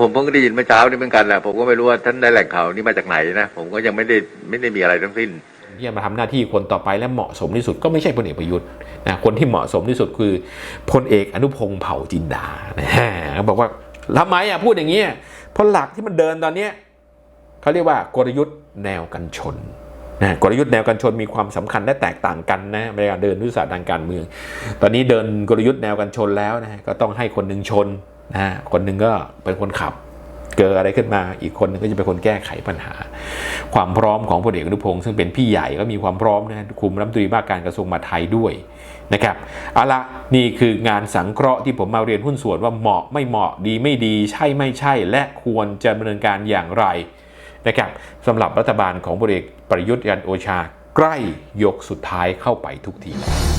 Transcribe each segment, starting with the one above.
ผมเพิ่งได้ยินเมื่อเช้านี่เหมือนกันแหละผมก็ไม่รู้ว่าท่านได้แหล่งข่าวนี้มาจากไหนนะ ผมก็ยังไม่ได้ไม่ได้มีอะไรทั้งสิ้นที่จะมาทำหน้าที่คนต่อไปและเหมาะสมที่สุดก็ไม่ใช่พลเอกประยุทธ์นะคนที่เหมาะสมที่สุดคือพลเอกอนุพงศ์เผ่าจินดานะฮะบอกว่าทำไมอะพูดอย่างนี้เพราะหลักที่มันเดินตอนเนี้ยเขาเรียกว่ากลยุทธ์แนวกันชนนะกลยุทธ์แนวกันชนมีความสำคัญและแตกต่างกันนะในการเดินยุทธศาสตร์ทางการเมือง ตอนนี้เดินกลยุทธ์แนวกันชนแล้วนะก็ต้องให้คนหนึ่งชน นะฮะคนหนึ่งก็เป็นคนขับเกิดอะไรขึ้นมาอีกคนหนึงก็จะเป็นคนแก้ไขปัญหา ความพร้อมของพลเอกอนุพงศ์ซึ่งเป็นพี่ใหญ่ก็มีความพร้อมนะคุมรัฐมนตรีว่าการกระทรวงมหาดไทยด้วยนะครับเอาละนี่คืองานสังเคราะห์ที่ผมมาเรียนหุ้นส่วนว่าเหมาะไม่เหมาะดีไม่ดีใช่ไม่ใช่ และควรจะดำเนินการอย่างไรนะครับสำหรับรัฐบาลของพลเอกประยุทธ์จันโอชา ใกล้ยกสุดท้ายเข้าไปทุกทีแล้ว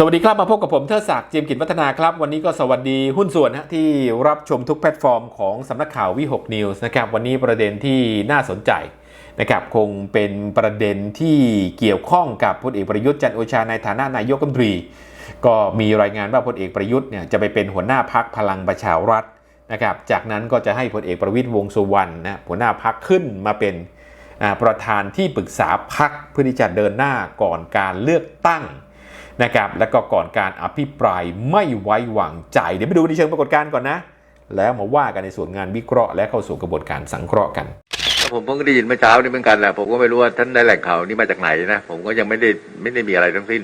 สวัสดีครับมาพบกับผมเทิดศักดิ์เจียมกิจวัฒนาครับ วันนี้ก็สวัสดีหุ้นส่วนนะที่รับชมทุกแพลตฟอร์มของสำนักข่าววิหกนิวส์นะครับวันนี้ประเด็นที่น่าสนใจนะครับคงเป็นประเด็นที่เกี่ยวข้องกับพลเอกประยุทธ์จันโอชาในฐานะนายกรัฐมนตรี ก็มีรายงานว่าพลเอกประยุทธ์เนี่ยจะไปเป็นหัวหน้าพักพลังประชารัฐนะครับจากนั้นก็จะให้พลเอกประวิตยวงสุวรรณนะหัวหน้าพักขึ้นมาเป็นประธานที่ปรึกษาพักเพื่อที่จะเดินหน้าก่อนการเลือกตั้ง นะครับแล้วก็ก่อนการอภิปรายไม่ไว้วางใจ เดี๋ยวไปดูในเชิงปรากฏการณ์ก่อนนะ แล้วมาว่ากันในส่วนงานวิเคราะห์ และเข้าสู่กระบวนการสังเคราะห์กันผมเพิ่งได้ยินเมื่อเช้านี่เหมือนกันแหละผมก็ไม่รู้ว่าท่านได้แหล่งข่าวนี้มาจากไหนนะผมก็ยังไม่ได้ไม่ได้มีอะไรทั้งสิ้น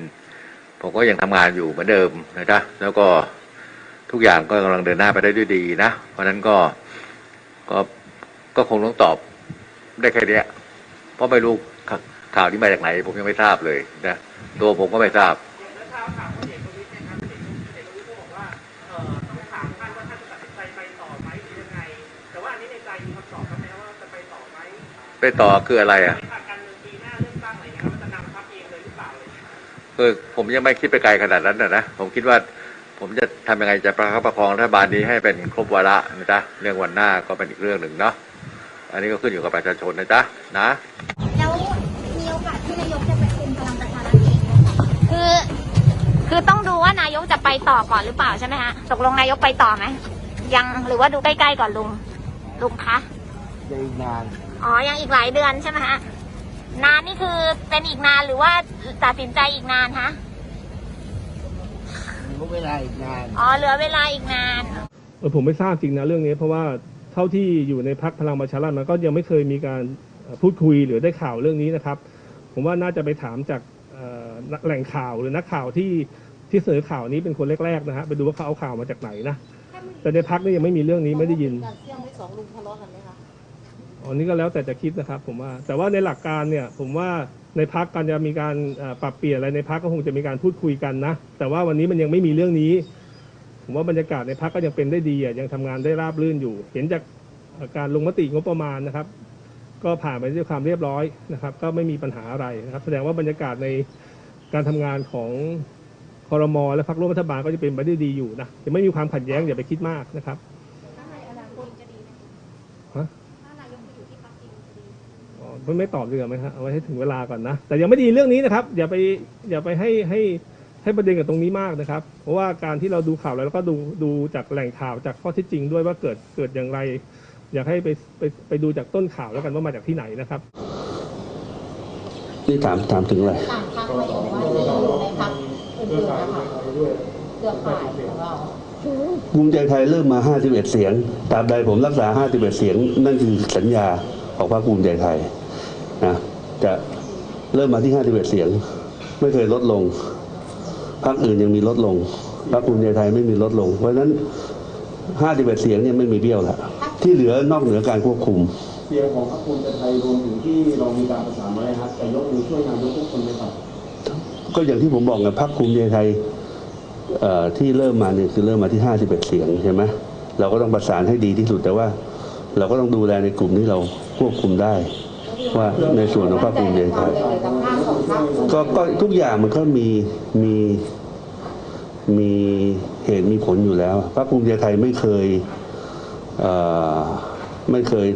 ผมก็ยังทำงานอยู่เหมือนเดิมนะจ๊ะแล้วก็ทุกอย่างก็กำลังเดินหน้าไปได้ด้วยดีนะ เพราะฉะนั้นก็ก็ก็คงต้องตอบได้แค่นี้เพราะไม่รู้ข่าข่าวนี้มาจากไหน ผมยังไม่ทราบเลยนะตัวผมก็ไม่ทราบ ไปต่อไหมหรือยังไงแต่ว่าอันนี้ในใจมีคำตอบก็แค่ว่าจะไปต่อไหมไปต่อคืออะไรอะในทางการเมืองหน้าเลือกตั้งอะไรเงี้ยมันจะนำทัพเองเลยเปล่าอะไรอย่างเงี้ยคือผมยังไม่คิดไปไกลขนาดนั้นนะนะผมคิดว่าผมจะทำยังไงจะประคับประคองรัฐบาลนี้ให้เป็นครบวาระนะจ๊ะเรื่องวันหน้าก็เป็นอีกเรื่องหนึ่งเนาะอันนี้ก็ขึ้นอยู่กับประชาชนนะจ๊ะนะ คือต้องดูว่านายกจะไปต่อก่อนหรือเปล่าใช่ไหมฮะตกลงนายกไปต่อไหมยังหรือว่าดูใกล้ๆก่อนลุง ลุงคะจะอีกนาน อ๋อ ยังอีกหลายเดือนใช่ไหมฮะ นานนี่คือเป็นอีกนานหรือว่าตัดสินใจอีกนานฮะรู้เวลาอีกนาน อ๋อ เหลือเวลาอีกนาน เออผมไม่ทราบจริงนะเรื่องนี้ เพราะว่าเท่าที่อยู่ในพักพลังประชารัฐมันก็ยังไม่เคยมีการเอ่อพูดคุยหรือได้ข่าวเรื่องนี้นะครับ ผมว่าน่าจะไปถามจากเอ่อนักแหล่งข่าวหรือนักข่าวที่ ที่เสนอข่าวนี้เป็นคนแรกๆนะฮะไปดูว่าเขาเอาข่าวมาจากไหนนะแต่ในพักนี่ยังไม่มีเรื่องนี้ไม่ได้ยินการเสี่ยงไม่สองลุงทะเลาะกันไหมคะอ๋อนี่ก็แล้วแต่จะคิดนะครับ ผมว่า แต่ว่าในหลักการเนี่ยผมว่าในพักการจะมีการเอ่อปรับเปลี่ยนอะไรในพักก็คงจะมีการพูดคุยกันนะแต่ว่าวันนี้มันยังไม่มีเรื่องนี้ ผมว่าบรรยากาศในพักก็ยังเป็นได้ดีอะยังทำงานได้ราบรื่นอยู่ เห็นจากเอ่อการลงมติงบประมาณนะครับ ก็ผ่านไปด้วยความเรียบร้อยนะครับ ก็ไม่มีปัญหาอะไรนะครับ แสดงว่าบรรยากาศในการทำงานของ คอรมอและพรรคร่วมรัฐบาลก็จะเป็นไปได้ดีอยู่นะยังไม่มีความขัดแย้งอย่าไปคิดมากนะครับถ้าในอนาคตจะดีไหมฮะถ้านายกไปอยู่ที่พรรคจริงจะดีอ๋อไม่ไม่ตอบดีกว่าไหมครับเอาไว้ให้ถึงเวลาก่อนนะแต่ยังไม่ดีเรื่องนี้นะครับอย่าไปอย่าไปให้ให้ให้ประเด็นกับตรงนี้มากนะครับ เพราะว่าการที่เราดูข่าวแล้วเราก็ดูดูจากแหล่งข่าวจากข้อเท็จจริงด้วยว่าเกิดเกิดอย่างไร อยากให้ไปไปไปดูจากต้นข่าวแล้วกันว่ามาจากที่ไหนนะครับนี่ถามถามถึงอะไรต่างพรรคเลยว่าจะอยู่ในพรรค อื่นๆนะคะเครือข่ายของเรา ภูมิใจไทยเริ่มมา 51 เสียง ตราบใดผมรักษา 51 เสียง นั่นคือสัญญาของพรรคภูมิใจไทยนะจะเริ่มมาที่ 51 เสียง ไม่เคยลดลง พรรคอื่นยังมีลดลง พรรคภูมิใจไทยไม่มีลดลง เพราะฉะนั้น 51 เสียงเนี่ยไม่มีเบี้ยวละที่เหลือนอกเหนือการควบคุม เสียงของพรรคภูมิใจไทยรวมถึงที่เรามีการประสานไว้นะครับจะยกมือช่วยนายกทุกคนไหมครับ ก็อย่างที่ผมบอกไงพรรคภูมิใจไทยที่เริ่มมาเนี่ยคือเริ่มมาที่ 51 เสียงใช่ไหมเราก็ต้องประสานให้ดีที่สุดแต่ว่า เราก็ต้องดูแลในกลุ่มที่เราควบคุมได้ ว่าในส่วนของพรรคภูมิใจไทยก็ก็ทุกอย่างมันก็มีมีมีเหตุมีผลอยู่แล้ว พรรคภูมิใจไทยไม่เคยไม่เคย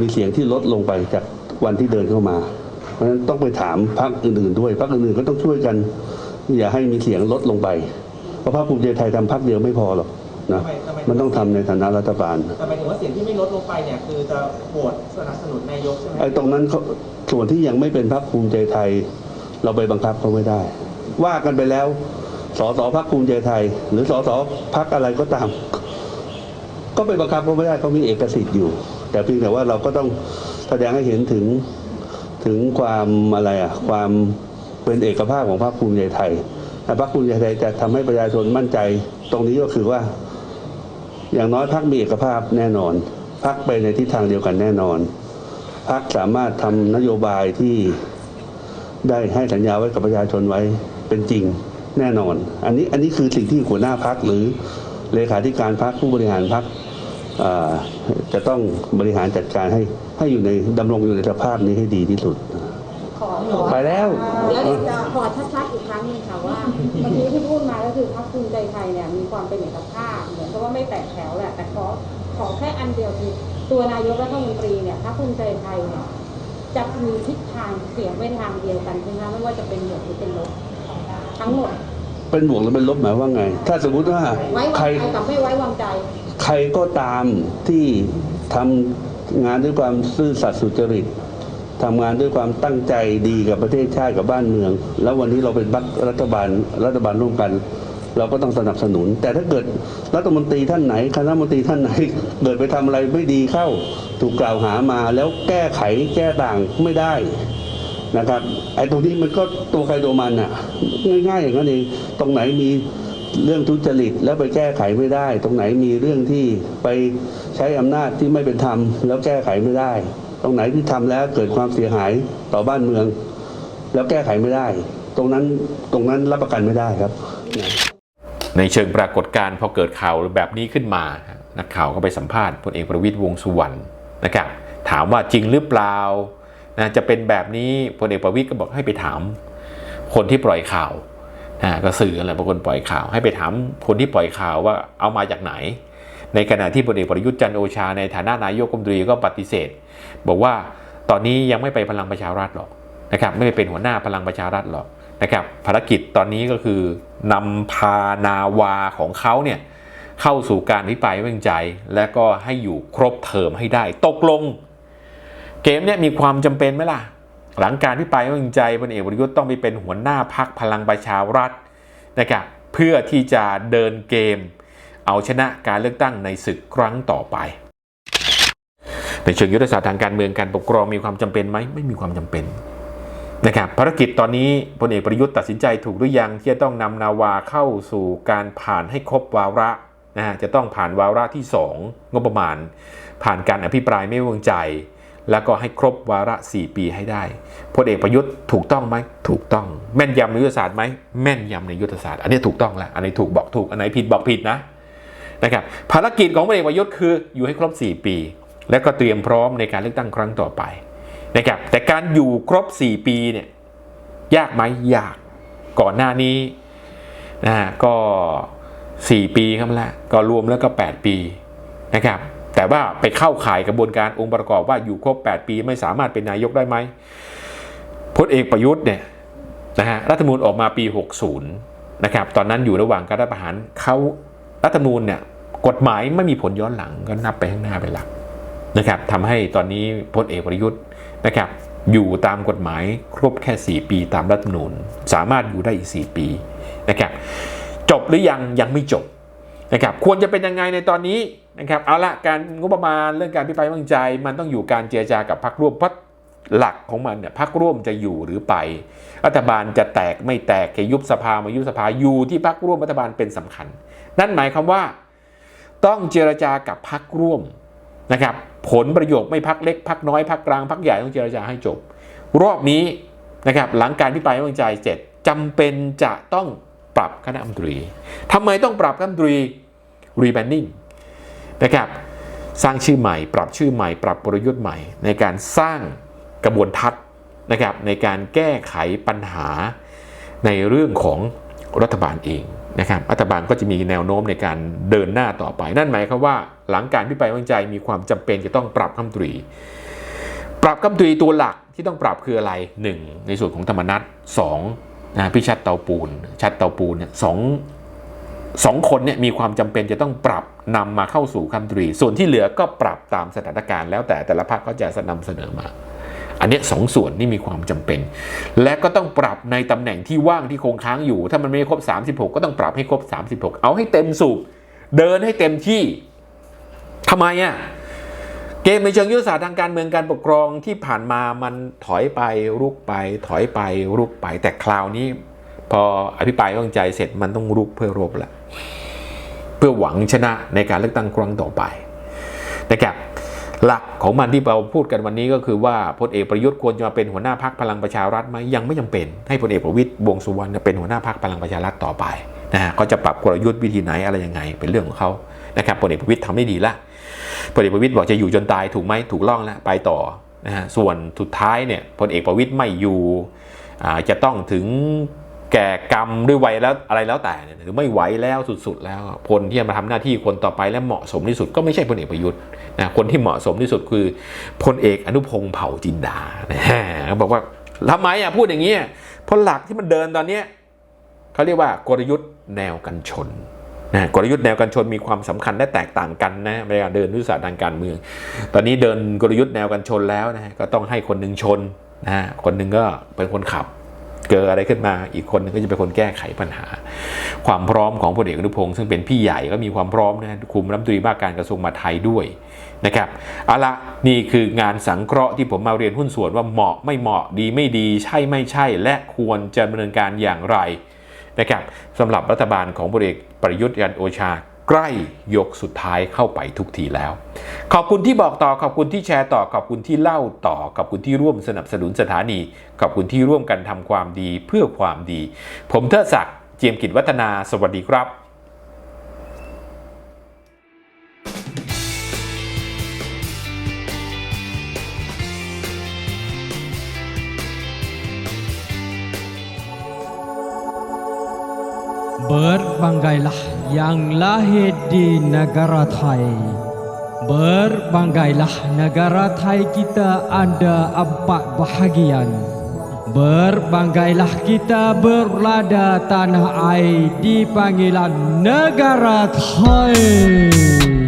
มีเสียงที่ลดลงไปจากวันที่เดินเข้ามา เพราะฉะนั้นต้องไปถามพรรคอื่นๆด้วยพรรคอื่นๆก็ต้องช่วยกัน อย่าให้มีเสียงลดลงไป เพราะพรรคภูมิใจไทยทำพรรคเดียวไม่พอหรอกนะมันต้องทำในฐานะรัฐบาลแต่หมายถึงว่าเสียงที่ไม่ลดลงไปเนี่ยคือจะโหวตสนับสนุนนายกใช่ไหมไอ้ตรงนั้นเขาส่วนที่ยังไม่เป็นพรรคภูมิใจไทย เราไปบังคับเขาไม่ได้ ว่ากันไปแล้วสสพรรคภูมิใจไทย หรือสสพรรคอะไรก็ตาม ก็ไปบังคับเขาไม่ได้เขามีเอกสิทธิ์อยู่ แต่เพียงแต่ว่าเราก็ต้องแสดงให้เห็นถึง ถึงความอะไรอะความเป็นเอกภาพของพรรคภูมิใจไทยแต่พรรคภูมิใจไทยจะทำให้ประชาชนมั่นใจ ตรงนี้ก็คือว่า อย่างน้อยพรรคมีเอกภาพแน่นอนพรรคไปในทิศทางเดียวกันแน่นอนพักสามารถทำนโยบายที่ได้ให้สัญญาไว้กับประชาชนไว้เป็นจริงแน่นอน อันนี้อันนี้คือสิ่งที่หัวหน้าพักหรือเลขาธิการพักผู้บริหารพักจะต้องบริหารจัดการให้ ให้อยู่ในดำรงอยู่ในสภาพนี้ให้ดีที่สุด ขอขอไปแล้วเดี๋ยวจะขอชัดๆอีกครั้งหนึงค่ะว่าเมื่อกี้ที่พูดมาก็คือพรรคภูมิใจไทยเนี่ยมีความเป็นเอกภาพเหมือนกับว่าไม่แตกแถวแหละแต่ขอขอแค่อันเดียวคือตัวนายกรัฐมนตรีเนี่ยพรรคภูมิใจไทยเนี่ยจะมีทิศทางเสียงไปทางเดียวกันใช่ไหมคะไม่ว่าจะเป็นบวกหรือเป็นลบทั้งหมด เป็นบวกหรือเป็นลบหมายว่าไง ถ้าสมมุติว่าไว้วางใครใจกับไม่ไว้วางใจ ใครก็ตามที่ทำ งานด้วยความซื่อสัตย์สุจริตทำงานด้วยความตั้งใจดีกับประเทศชาติกับบ้านเมือง แล้ววันนี้เราเป็นรรครัฐบาลรัฐบาลร่วมกัน เราก็ต้องสนับสนุน แต่ถ้าเกิดรัฐมนตรีท่านไหนคณะมนตรีท่านไหนเกิดไปทำอะไรไม่ดีเข้าถูกกล่าวหามาแล้วแก้ไขแก้ต่างไม่ได้นะครับไอ้ตรงนี้มันก็ตัวใครตัวมันอะง่ายๆอย่างนั้นเองตรงไหนมีเรื่องทุจริตแล้วไปแก้ไขไม่ได้ ตรงไหนมีเรื่องที่ไป ใช้อำนาจที่ไม่เป็นธรรมแล้วแก้ไขไม่ได้ ตรงไหนที่ทำแล้วเกิดความเสียหายต่อบ้านเมือง แล้วแก้ไขไม่ได้ ตรงนั้นตรงนั้นรับประกันไม่ได้ครับ ในเชิงปรากฏการณ์พอเกิดข่าวแบบนี้ขึ้นมา นักข่าวก็ไปสัมภาษณ์พลเอกประวิตยวงสุวรรณนะครับถามว่าจริงหรือเปล่านะจะเป็นแบบนี้พลเอกประวิตยก็บอกให้ไปถาม คนที่ปล่อยข่าวนะก็สื่ออะไรบางคนปล่อยข่าว ให้ไปถามคนที่ปล่อยข่าวว่าเอามาจากไหน ในขณะที่พลเอกประยุทธ์จันโอชาในฐานะนายกรัฐมนตรีก็ปฏิเสธ บอกว่าตอนนี้ยังไม่ไปพลังประชารัฐหรอกนะครับไม่ไปเป็นหัวหน้าพลังประชารัฐหรอกนะครับภารกิจตอนนี้ก็คือนำพานาวาของเขาเนี่ยเข้าสู่การวิปรายวางใจ และก็ให้อยู่ครบเทอมให้ได้ ตกลง เกมเนี่ยมีความจำเป็นไหมล่ะ หลังการพิปรายไม่ไว้วางใจพลเอกประยุทธ์ต้องไปเป็นหัวหน้าพักพลังประชารัฐนะครับเพื่อที่จะเดินเกม เอาชนะการเลือกตั้งในศึกครั้งต่อไป ในเชิงยุทธศาสตร์ทางการเมืองการปกครองมีความจำเป็นไหมไม่มีความจำเป็นนะครับภารกิจตอนนี้พลเอกประยุทธ์ตัดสินใจถูกหรือยังที่จะต้องนำนาวาเข้าสู่การผ่านให้ครบวาระนะฮะจะต้องผ่านวาระที่ 2 งบประมาณ ผ่านการอภิปรายไม่ไว้วางใจ แล้วก็ให้ครบวาระ 4 ปีให้ได้พลเอกประยุทธ์ถูกต้องไหมถูกต้อง แม่นยำในยุทธศาสตร์ไหมแม่นยำในยุทธศาสตร์ อันนี้ถูกต้องแล้วอันไหนถูกบอกถูกอันไหนผิดบอกผิดนะ นะครับภารกิจของพลเอกประยุทธ์คืออยู่ให้ครบ 4 ปี และก็เตรียมพร้อมในการเลือกตั้งครั้งต่อไปนะครับแต่การอยู่ครบ 4 ปีเนี่ยยากไหมยากก่อนหน้านี้นะฮะก็ 4 ปีครับละก็รวมแล้วก็ 8 ปีนะครับแต่ว่าไปเข้าข่ายกระบวนการองค์ประกอบว่าอยู่ครบ 8 ปีไม่สามารถเป็นนายกได้ไหมพลเอกประยุทธ์เนี่ยนะฮะรัฐมนูญออกมาปี 60นะครับตอนนั้นอยู่ระหว่างการรัฐประหารเขา รัฐธรรมนูญเนี่ยกฎหมายไม่มีผลย้อนหลังก็นับไปข้างหน้าไปหลักนะครับทำให้ตอนนี้พลเอกประยุทธ์นะครับอยู่ตามกฎหมายครบแค่ 4 ปีตามรัฐธรรมนูญ สามารถอยู่ได้อีก 4 ปีนะครับจบหรือยังยังไม่จบนะครับควรจะเป็นยังไงในตอนนี้นะครับเอาละการงบประมาณเรื่องการพิพายมั่งใจ มันต้องอยู่การเจรจากับพรรคร่วมเพราะหลักของมันเนี่ยพรรคร่วมจะอยู่หรือไป รัฐบาลจะแตกไม่แตกจะยุบสภามายุบสภาอยู่ที่พรรคร่วมรัฐบาลเป็นสำคัญ นั่นหมายความว่า ต้องเจรจากับพรรคร่วมนะครับ ผลประโยชน์ไม่พักเล็กพักน้อยพักกลางพักใหญ่ต้องเจรจาให้จบ รอบนี้นะครับหลังการพิปรายไม่วางใจเสร็จจำเป็นจะต้องปรับคณะรัฐมนตรีทำไมต้องปรับคณะรัฐมนตรีรีแบนดิ้งนะครับสร้างชื่อใหม่ ปรับชื่อใหม่ ปรับกลยุทธ์ใหม่ ในการสร้างกระบวนทัศน์นะครับในการแก้ไขปัญหาในเรื่องของรัฐบาลเอง นะครับรัฐบาลก็จะมีแนวโน้มในการเดินหน้าต่อไป นั่นหมายความว่าหลังการพิปรายวางใจมีความจำเป็นจะต้องปรับคำตรี ปรับคำตรีตัวหลักที่ต้องปรับคืออะไรหนึ่งในส่วนของธรรมนัตสองนะพี่ชัดเตาปูน ชัดเตาปูนเนี่ยสองสองคนเนี่ยมีความจำเป็นจะต้องปรับนำมาเข้าสู่คำตรี ส่วนที่เหลือก็ปรับตามสถานการณ์แล้วแต่แต่ละพรรคก็จะนำเสนอมา อันนี้สองส่วนนี่มีความจำเป็น และก็ต้องปรับในตำแหน่งที่ว่างที่คงค้างอยู่ ถ้ามันไม่ครบ 36 ก็ต้องปรับให้ครบ 36 เอาให้เต็มสูบเดินให้เต็มที่ทำไมอะเกมในเชิงยุทธศาสตร์ทางการเมืองการปกครองที่ผ่านมามันถอยไปรุกไป ถอยไปรุกไปแต่คราวนี้ พออภิปรายข้างใจเสร็จมันต้องรุกเพื่อรบละเพื่อหวังชนะในการเลือกตั้งครั้งต่อไปนะครับ หลักของมันที่เราพูดกันวันนี้ก็คือว่าพลเอกประยุทธ์ควรจะมาเป็นหัวหน้าพักพลังประชารัฐไหมยังไม่จำเป็น ให้พลเอกประวิตยวงสุวรรณเป็นหัวหน้าพักพลังประชารัฐต่อไปนะฮะก็จะปรับกลยุทธ์วิธีไหนอะไรยังไง เป็นเรื่องของเขานะครับพลเอกประวิตยทำได้ดีละพลเอกประวิตยบอกจะอยู่จนตายถูกไหมถูกล่องแล้วไปต่อนะฮะส่วนสุดท้ายเนี่ยพลเอกประวิตยไม่อยู่จะต้องถึงแก่กรรมด้วยวัยแล้วอะไรแล้วแต่หรือไม่ไหวแล้วสุดๆ แล้วคนที่จะมาทำหน้าที่คนต่อไปและเหมาะสมที่สุดก็ไม่ใช่พลเอกประยุทธ์ นะคนที่เหมาะสมที่สุดคือพลเอกอนุพงศ์เผ่าจินดานะฮะบอกว่าทำไมอะพูดอย่างนี้เพราะหลักที่มันเดินตอนเนี้เขาเรียกว่ากลยุทธ์แนวกันชนนะกลยุทธ์แนวกันชนมีความสำคัญและแตกต่างกันนะในการเดินยุทธศาสตร์ทางการเมือง ตอนนี้เดินกลยุทธ์แนวกันชนแล้วนะก็ต้องให้คนหนึ่งชนนะคนหนึ่งก็เป็นคนขับ เกิดอะไรขึ้นมา อีกคนหนึงก็จะเป็นคนแก้ไขปัญหา ความพร้อมของพลเอกอนุพงศ์ซึ่งเป็นพี่ใหญ่ก็มีความพร้อมนะคุมรัฐมนตรีว่าการกระทรวงมหาดไทยด้วย นะครับเอาละนี่คืองานสังเคราะห์ที่ผมมาเรียนหุ้นส่วนว่าเหมาะไม่เหมาะดีไม่ดี ใช่ไม่ใช่ และควรจะดำเนินการอย่างไรนะครับสำหรับรัฐบาลของพลเอกประยุทธ์จันโอชาใกล้ยกสุดท้ายเข้าไปทุกทีแล้ว ขอบคุณที่บอกต่อขอบคุณที่แชร์ต่อขอบคุณที่เล่าต่อขอบคุณที่ร่วมสนับสนุนสถานี ขอบคุณที่ร่วมกันทำความดีเพื่อความดี ผมเทิดศักดิ์เจียมกิจวัฒนา สวัสดีครับ Berbangailah yang lahir di negara Thai. Berbangailah negara Thai kita ada empat bahagian. Berbangailah kita berlada tanah air di panggilan negara Thai「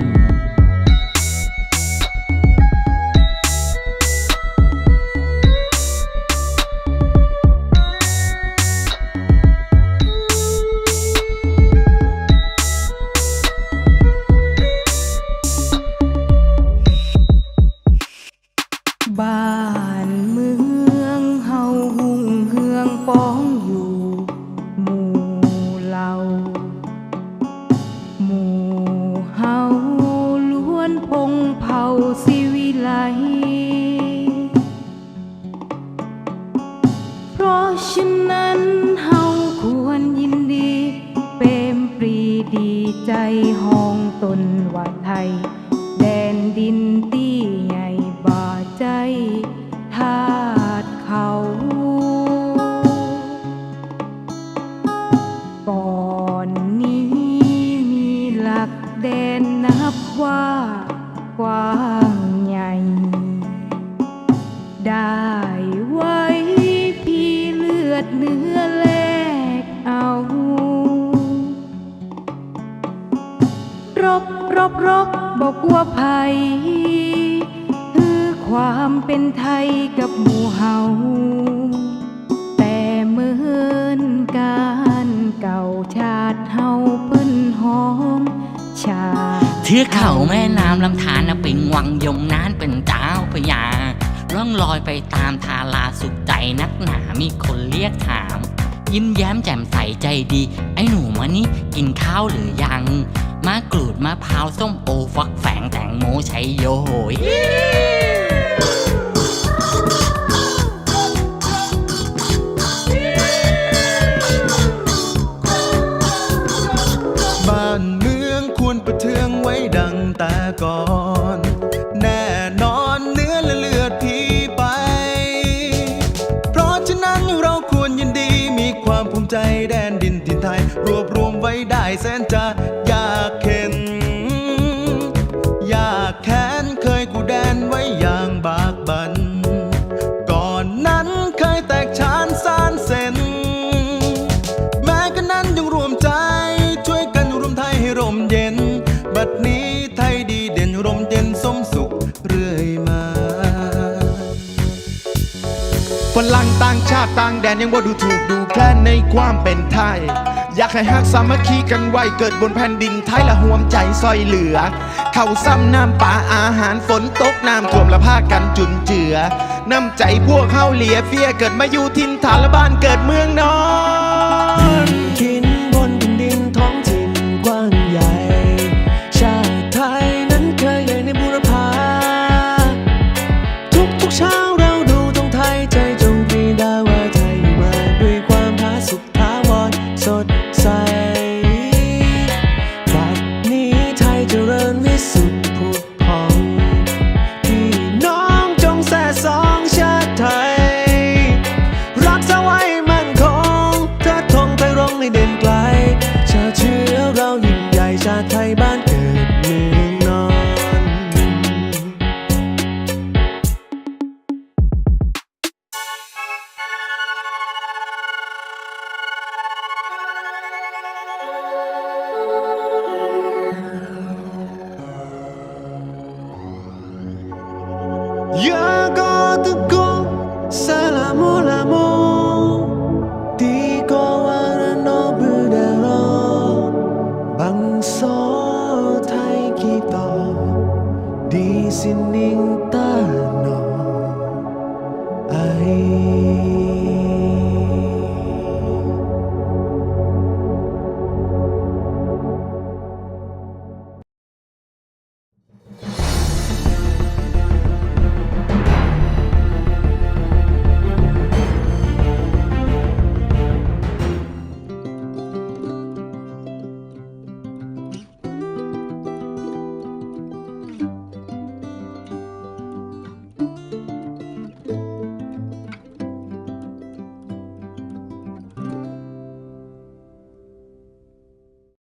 บอกว่าภัย คือความเป็นไทยกับหมู่เฮาแต่เหมือนการเก่าชาติเฮาเพิ่นหอมชาเทือกเขาแม่น้ำลำธารนะเป็นวังยมนานเป็นเจ้าพระยาล่องลอยไปตามทาราสุขใจนักหนามีคนเรียกถาม ยิ้มแย้มแจ่มใสใจดี ไอ้หนูมานี่กินข้าวหรือยัง มากรูดมะพร้าวส้มโอฟักแฝงแตงโมชัยโยโหยบ้านเมืองควรประเทืองไว้ดังแต่ก่อน แน่นอนเนื้อและเลือดพี่ไป เพราะฉะนั้นเราควรยินดีมีความภูมิใจแดนดินถิ่นไทย รวบรวมไว้ได้แสนจะ ชาติต่างแดนยังว่าดูถูกดูแคลนในความเป็นไทย อยากให้ฮักสามัคคีกันไว้เกิดบนแผ่นดินไทยละห่วมใจซอยเหลือ เข้าซ้ำน้ำป่าอาหารฝนตกน้ำท่วมละผ้ากันจุนเจือ น้ำใจพวกเฮาเหลียเฟียเกิดมาอยู่ทินฐานละบ้านเกิดเมืองนอน